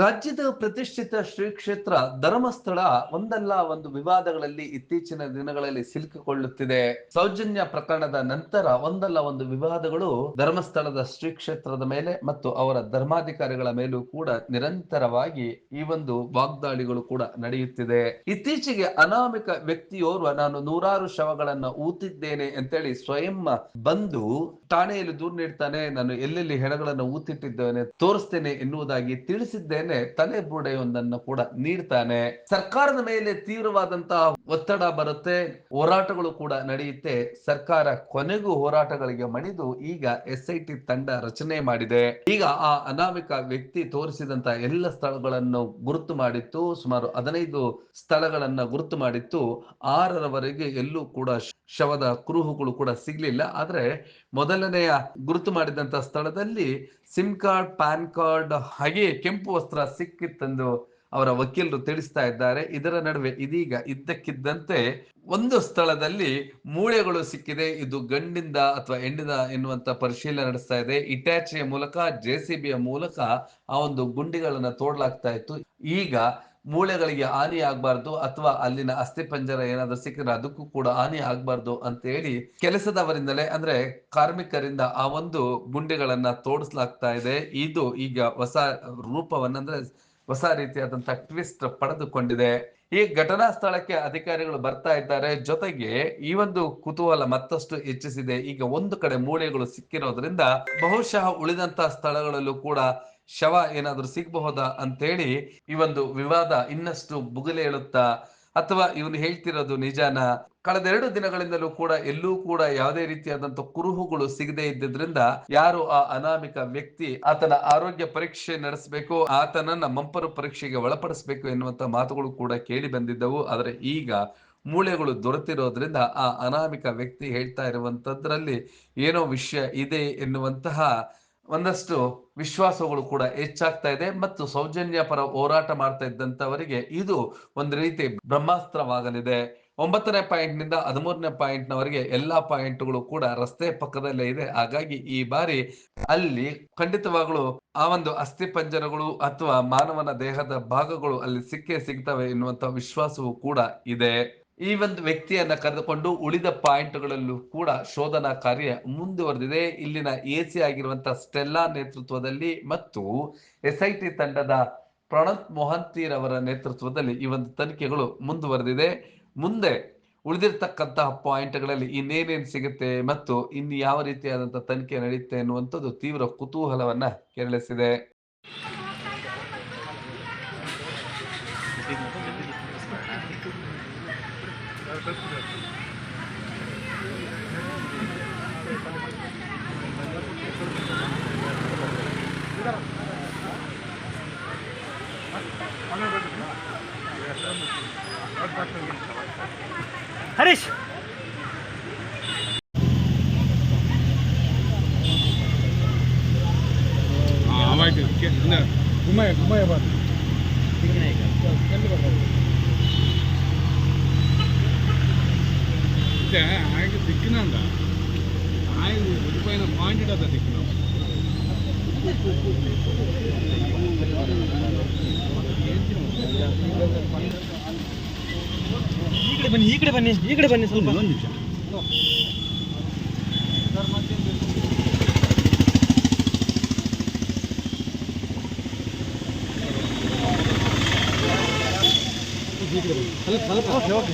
ರಾಜ್ಯದ ಪ್ರತಿಷ್ಠಿತ ಶ್ರೀ ಕ್ಷೇತ್ರ ಧರ್ಮಸ್ಥಳ ಒಂದಲ್ಲ ಒಂದು ವಿವಾದಗಳಲ್ಲಿ ಇತ್ತೀಚಿನ ದಿನಗಳಲ್ಲಿ ಸಿಲುಕಿಕೊಳ್ಳುತ್ತಿದೆ. ಸೌಜನ್ಯ ಪ್ರಕರಣದ ನಂತರ ಒಂದಲ್ಲ ಒಂದು ವಿವಾದಗಳು ಧರ್ಮಸ್ಥಳದ ಶ್ರೀ ಕ್ಷೇತ್ರದ ಮೇಲೆ ಮತ್ತು ಅವರ ಧರ್ಮಾಧಿಕಾರಿಗಳ ಮೇಲೂ ಕೂಡ ನಿರಂತರವಾಗಿ ಈ ಒಂದು ವಾಗ್ದಾಳಿಗಳು ಕೂಡ ನಡೆಯುತ್ತಿದೆ. ಇತ್ತೀಚೆಗೆ ಅನಾಮಿಕ ವ್ಯಕ್ತಿಯೋರ್ವ ನಾನು ನೂರಾರು ಶವಗಳನ್ನ ಊತಿದ್ದೇನೆ ಅಂತೇಳಿ ಸ್ವಯಂ ಬಂದು ಠಾಣೆಯಲ್ಲಿ ದೂರು ನೀಡ್ತಾನೆ, ನಾನು ಎಲ್ಲೆಲ್ಲಿ ಹೆಣಗಳನ್ನು ಊತಿಟ್ಟಿದ್ದೇನೆ, ತೋರಿಸ್ತೇನೆ ಎನ್ನುವುದಾಗಿ ತಿಳಿಸಿದ್ದೇನೆ. ತಲೆ ಬುಡೆಯೊಂದನ್ನು ಕೂಡ ನೀಡ್ತಾನೆ. ಸರ್ಕಾರದ ಮೇಲೆ ತೀವ್ರವಾದಂತಹ ಒತ್ತಡ ಬರುತ್ತೆ, ಹೋರಾಟಗಳು ಕೂಡ ನಡೆಯುತ್ತೆ. ಸರ್ಕಾರ ಕೊನೆಗೂ ಹೋರಾಟಗಳಿಗೆ ಮಣಿದು ಈಗ ಎಸ್ ಐ ಟಿ ತಂಡ ರಚನೆ ಮಾಡಿದೆ. ಈಗ ಆ ಅನಾಮಿಕ ವ್ಯಕ್ತಿ ತೋರಿಸಿದಂತ ಎಲ್ಲ ಸ್ಥಳಗಳನ್ನು ಗುರುತು ಮಾಡಿತ್ತು, ಸುಮಾರು ಹದಿನೈದು ಸ್ಥಳಗಳನ್ನ ಗುರುತು ಮಾಡಿತ್ತು. ಆರರವರೆಗೆ ಎಲ್ಲೂ ಕೂಡ ಶವದ ಕುರುಹುಗಳು ಕೂಡ ಸಿಗ್ಲಿಲ್ಲ. ಆದ್ರೆ ಮೊದಲನೆಯ ಗುರುತು ಮಾಡಿದಂತ ಸ್ಥಳದಲ್ಲಿ ಸಿಮ್ ಕಾರ್ಡ್, ಪ್ಯಾನ್ ಕಾರ್ಡ್ ಹಾಗೆಯೇ ಕೆಂಪು ವಸ್ತ್ರ ಸಿಕ್ಕಿತ್ತೆಂದು ಅವರ ವಕೀಲರು ತಿಳಿಸ್ತಾ ಇದ್ದಾರೆ. ಇದರ ನಡುವೆ ಇದೀಗ ಇದ್ದಕ್ಕಿದ್ದಂತೆ ಒಂದು ಸ್ಥಳದಲ್ಲಿ ಮೂಳೆಗಳು ಸಿಕ್ಕಿದೆ. ಇದು ಗಂಡಿಂದ ಅಥವಾ ಹೆಣ್ಣಿನ ಎನ್ನುವಂತ ಪರಿಶೀಲನೆ ನಡೆಸ್ತಾ ಇದೆ. ಇಟ್ಯಾಚಿಯ ಮೂಲಕ, ಜೆ ಸಿ ಬಿಯ ಮೂಲಕ ಆ ಒಂದು ಗುಂಡಿಗಳನ್ನ ತೋಡ್ಲಾಗ್ತಾ ಇತ್ತು. ಈಗ ಮೂಳೆಗಳಿಗೆ ಹಾನಿ ಆಗ್ಬಾರ್ದು ಅಥವಾ ಅಲ್ಲಿನ ಅಸ್ಥಿ ಪಂಜರ ಏನಾದ್ರೂ ಸಿಕ್ಕಿದ್ರೆ ಅದಕ್ಕೂ ಕೂಡ ಹಾನಿ ಆಗ್ಬಾರ್ದು ಅಂತ ಹೇಳಿ ಕೆಲಸದವರಿಂದಲೇ ಅಂದ್ರೆ ಕಾರ್ಮಿಕರಿಂದ ಆ ಒಂದು ಗುಂಡಿಗಳನ್ನ ತೋಡಿಸ್ಲಾಗ್ತಾ ಇದೆ. ಇದು ಈಗ ಹೊಸ ರೂಪವನ್ನಂದ್ರೆ ಹೊಸ ರೀತಿಯಾದಂತಹ ಟ್ವಿಸ್ಟ್ ಪಡೆದುಕೊಂಡಿದೆ. ಈ ಘಟನಾ ಸ್ಥಳಕ್ಕೆ ಅಧಿಕಾರಿಗಳು ಬರ್ತಾ ಇದ್ದಾರೆ. ಜೊತೆಗೆ ಈ ಒಂದು ಕುತೂಹಲ ಮತ್ತಷ್ಟು ಹೆಚ್ಚಿಸಿದೆ. ಈಗ ಒಂದು ಕಡೆ ಮೂಳೆಗಳು ಸಿಕ್ಕಿರೋದ್ರಿಂದ ಬಹುಶಃ ಉಳಿದಂತಹ ಸ್ಥಳಗಳಲ್ಲೂ ಕೂಡ ಶವ ಏನಾದ್ರೂ ಸಿಗಬಹುದಾ ಅಂತೇಳಿ ಈ ಒಂದು ವಿವಾದ ಇನ್ನಷ್ಟು ಬುಗುಲೇಳುತ್ತಾ ಅಥವಾ ಇವನು ಹೇಳ್ತಿರೋದು ನಿಜಾನ? ಕಳೆದ ಎರಡು ದಿನಗಳಿಂದಲೂ ಕೂಡ ಎಲ್ಲೂ ಕೂಡ ಯಾವುದೇ ರೀತಿಯಾದಂತಹ ಕುರುಹುಗಳು ಸಿಗದೆ ಇದ್ದಿದ್ರಿಂದ ಯಾರು ಆ ಅನಾಮಿಕ ವ್ಯಕ್ತಿ ಆತನ ಆರೋಗ್ಯ ಪರೀಕ್ಷೆ ನಡೆಸಬೇಕು, ಆತನನ್ನ ಮಂಪರು ಪರೀಕ್ಷೆಗೆ ಒಳಪಡಿಸಬೇಕು ಎನ್ನುವಂತ ಮಾತುಗಳು ಕೂಡ ಕೇಳಿ ಬಂದಿದ್ದವು. ಆದರೆ ಈಗ ಮೂಳೆಗಳು ದೊರೆತಿರೋದ್ರಿಂದ ಆ ಅನಾಮಿಕ ವ್ಯಕ್ತಿ ಹೇಳ್ತಾ ಇರುವಂತದ್ರಲ್ಲಿ ಏನೋ ವಿಷಯ ಇದೆ ಎನ್ನುವಂತಹ ಒಂದಷ್ಟು ವಿಶ್ವಾಸಗಳು ಕೂಡ ಹೆಚ್ಚಾಗ್ತಾ ಇದೆ ಮತ್ತು ಸೌಜನ್ಯ ಪರ ಹೋರಾಟ ಮಾಡ್ತಾ ಇದ್ದಂತವರಿಗೆ ಇದು ಒಂದು ರೀತಿ ಬ್ರಹ್ಮಾಸ್ತ್ರವಾಗಲಿದೆ. ಒಂಬತ್ತನೇ ಪಾಯಿಂಟ್ನಿಂದ ಹದಿಮೂರನೇ ಪಾಯಿಂಟ್ ನವರೆಗೆ ಎಲ್ಲಾ ಪಾಯಿಂಟ್ಗಳು ಕೂಡ ರಸ್ತೆ ಪಕ್ಕದಲ್ಲೇ ಇದೆ. ಹಾಗಾಗಿ ಈ ಬಾರಿ ಅಲ್ಲಿ ಖಂಡಿತವಾಗ್ಲು ಆ ಒಂದು ಅಸ್ಥಿ ಪಂಜರಗಳು ಅಥವಾ ಮಾನವನ ದೇಹದ ಭಾಗಗಳು ಅಲ್ಲಿ ಸಿಕ್ಕೇ ಸಿಗ್ತವೆ ಎನ್ನುವಂತ ವಿಶ್ವಾಸವೂ ಕೂಡ ಇದೆ. ಈ ಒಂದು ವ್ಯಕ್ತಿಯನ್ನ ಕರೆದುಕೊಂಡು ಉಳಿದ ಪಾಯಿಂಟ್ಗಳಲ್ಲೂ ಕೂಡ ಶೋಧನಾ ಕಾರ್ಯ ಮುಂದುವರೆದಿದೆ. ಇಲ್ಲಿನ ಎ ಸಿ ಆಗಿರುವಂತಹ ಸ್ಟೆಲ್ಲಾ ನೇತೃತ್ವದಲ್ಲಿ ಮತ್ತು ಎಸ್ ಐ ಟಿ ತಂಡದ ಪ್ರಣತ್ ಮೊಹಂತಿರವರ ನೇತೃತ್ವದಲ್ಲಿ ಈ ಒಂದು ತನಿಖೆಗಳು ಮುಂದುವರೆದಿದೆ. ಮುಂದೆ ಉಳಿದಿರ್ತಕ್ಕಂತಹ ಪಾಯಿಂಟ್ಗಳಲ್ಲಿ ಇನ್ನೇನೇನು ಸಿಗುತ್ತೆ ಮತ್ತು ಇನ್ನು ಯಾವ ರೀತಿಯಾದಂತಹ ತನಿಖೆ ನಡೆಯುತ್ತೆ ಅನ್ನುವಂಥದ್ದು ತೀವ್ರ ಕುತೂಹಲವನ್ನ ಕೆರಳಿಸಿದೆ. हरीश। हाँ, घुमाए घुमाए बात। ठीक नहीं नाही ఆయన దిక్కునంద ఆయన ఉడిపోయిన పాయింట్ అదా దిక్కున ಈ ಕಡೆ ಬನ್ನಿ ಈ ಕಡೆ ಬನ್ನಿ ಈ ಕಡೆ ಬನ್ನಿ ಸ್ವಲ್ಪ ಒಂದು ನಿಮಿಷ ಸ್ವಲ್ಪ ಸ್ವಲ್ಪ